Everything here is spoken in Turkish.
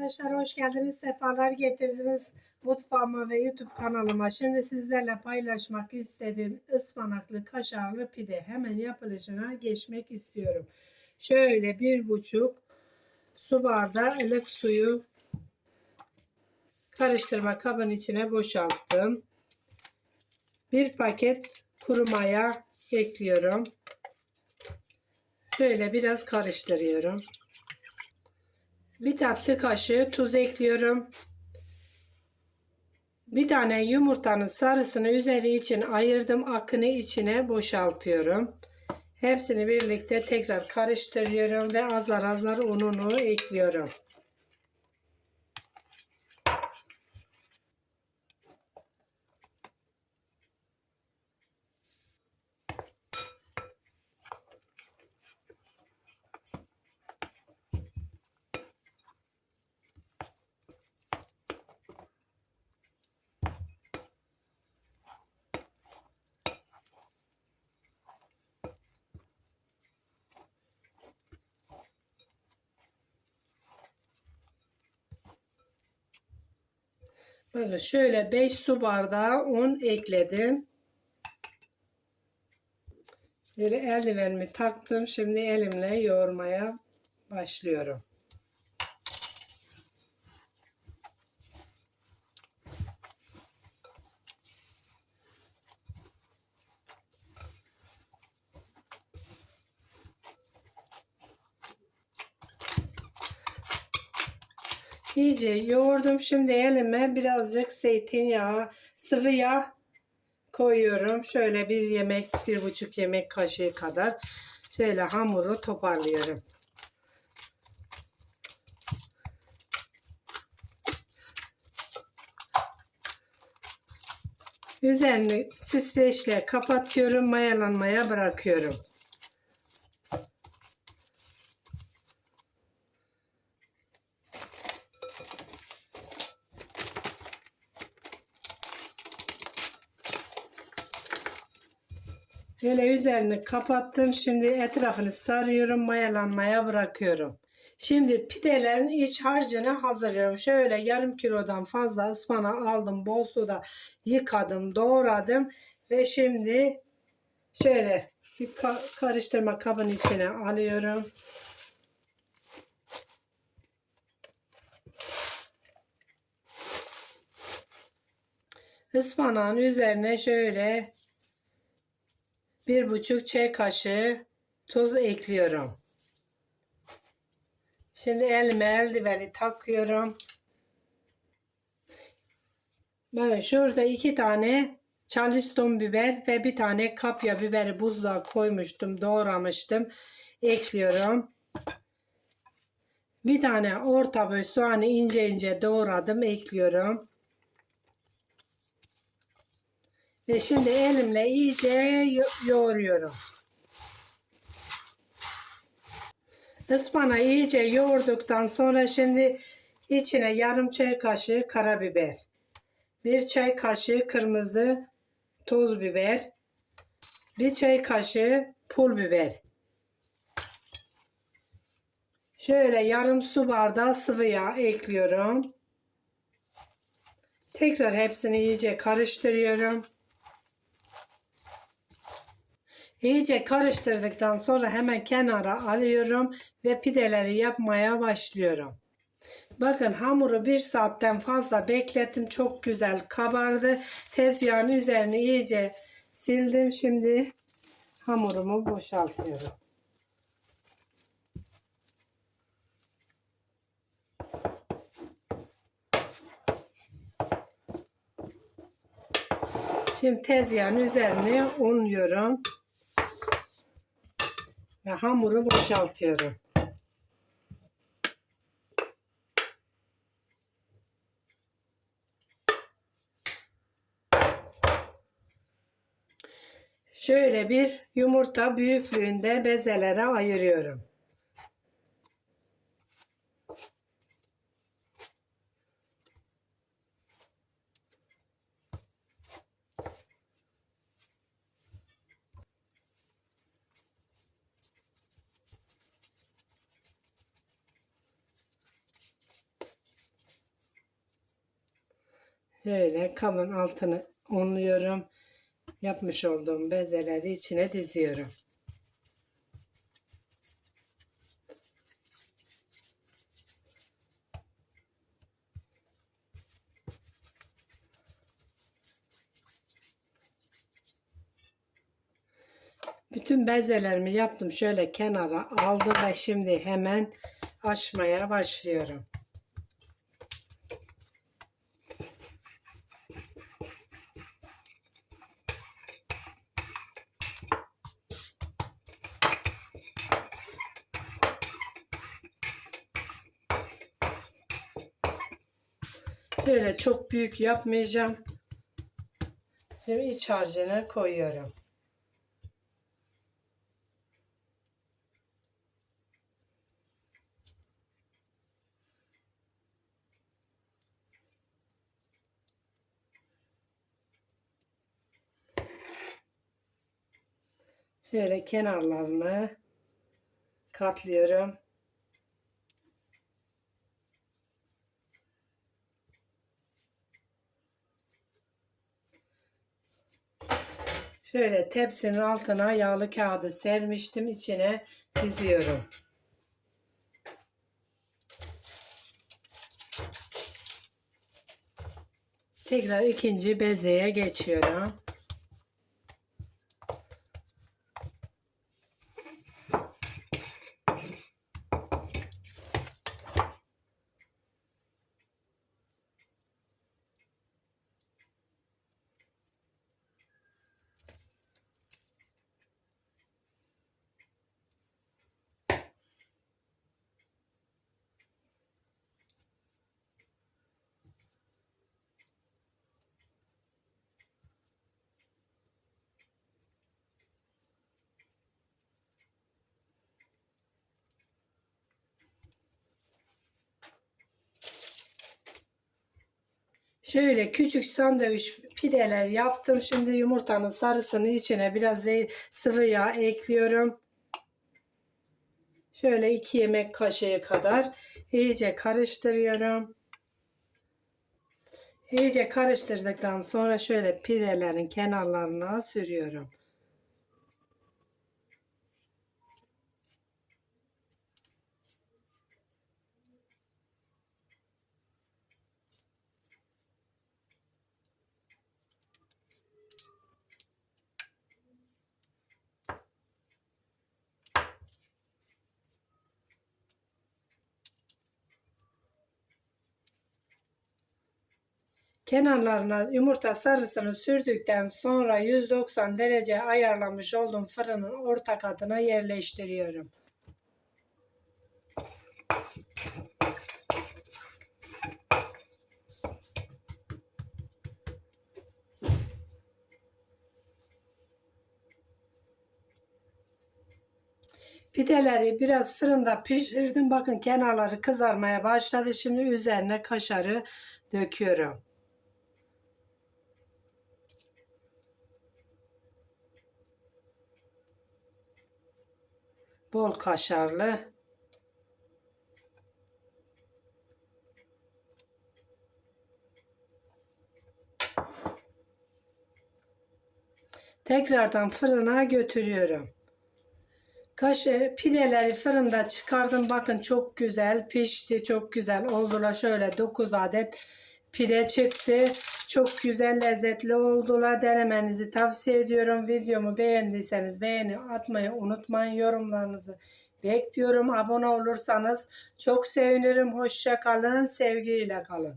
Arkadaşlar hoş geldiniz, sefalar getirdiniz mutfağıma ve YouTube kanalıma. Şimdi sizlerle paylaşmak istediğim ıspanaklı kaşarlı pide. Hemen yapılışına geçmek istiyorum. Şöyle bir buçuk su bardağı ılık suyu karıştırma kabın içine boşalttım. Bir paket kuru maya ekliyorum. Şöyle biraz karıştırıyorum. Bir tatlı kaşığı tuz ekliyorum. Bir tane yumurtanın sarısını üzeri için ayırdım. Akını içine boşaltıyorum. Hepsini birlikte tekrar karıştırıyorum ve azar azar ununu ekliyorum. Böyle şöyle 5 su bardağı un ekledim. Bir eldivenimi taktım. Şimdi elimle yoğurmaya başlıyorum. İyice yoğurdum. Şimdi elime birazcık zeytinyağı, sıvı yağ koyuyorum. Şöyle bir yemek, bir buçuk yemek kaşığı kadar. Şöyle hamuru toparlıyorum. Üzerini streçle kapatıyorum. Mayalanmaya bırakıyorum. Böyle üzerini kapattım. Şimdi etrafını sarıyorum. Mayalanmaya bırakıyorum. Şimdi pidelerin iç harcını hazırlıyorum. Şöyle yarım kilodan fazla ıspanağı aldım. Bol suda yıkadım, doğradım. Ve şimdi şöyle bir karıştırma kabın içine alıyorum. Ispanağın üzerine şöyle bir buçuk çay kaşığı tuz ekliyorum. Şimdi elime eldiveni takıyorum. Ben şurada iki tane charleston biber ve bir tane kapya biberi buzluğa koymuştum, doğramıştım. Ekliyorum. Bir tane orta boy soğanı ince ince doğradım, ekliyorum. Ve şimdi elimle iyice yoğuruyorum. Ispanağı iyice yoğurduktan sonra şimdi içine yarım çay kaşığı karabiber, bir çay kaşığı kırmızı toz biber, bir çay kaşığı pul biber. Şöyle yarım su bardağı sıvı yağ ekliyorum. Tekrar hepsini iyice karıştırıyorum. İyice karıştırdıktan sonra hemen kenara alıyorum ve pideleri yapmaya başlıyorum. Bakın hamuru bir saatten fazla beklettim. Çok güzel kabardı. Tezgahın üzerine iyice sildim. Şimdi hamurumu boşaltıyorum. Şimdi tezgahın üzerine unluyorum ve hamuru boşaltıyorum. Şöyle bir yumurta büyüklüğünde bezelere ayırıyorum. Şöyle kabın altını unluyorum. Yapmış olduğum bezeleri içine diziyorum. Bütün bezelerimi yaptım. Şöyle kenara aldım ve şimdi hemen açmaya başlıyorum. Böyle çok büyük yapmayacağım. Şimdi iç harcını koyuyorum. Şöyle kenarlarını katlıyorum. Şöyle tepsinin altına yağlı kağıdı sermiştim. içine diziyorum. Tekrar ikinci bezeye geçiyorum. Şöyle küçük sandviç pideler yaptım. Şimdi yumurtanın sarısını içine biraz sıvı yağ ekliyorum. Şöyle 2 yemek kaşığı kadar iyice karıştırıyorum. İyice karıştırdıktan sonra şöyle pidelerin kenarlarına sürüyorum. Kenarlarına yumurta sarısını sürdükten sonra 190 derece ayarlamış olduğum fırının orta katına yerleştiriyorum. Pideleri biraz fırında pişirdim. Bakın kenarları kızarmaya başladı. Şimdi üzerine kaşarı döküyorum. Bol kaşarlı. Tekrardan fırına götürüyorum. Kaşı pideleri fırında çıkardım. Bakın çok güzel pişti. Çok güzel oldular. Şöyle 9 adet pide çıktı. Çok güzel lezzetli oldular. Denemenizi tavsiye ediyorum. Videomu beğendiyseniz beğeni atmayı unutmayın. Yorumlarınızı bekliyorum. Abone olursanız çok sevinirim. Hoşça kalın. Sevgiyle kalın.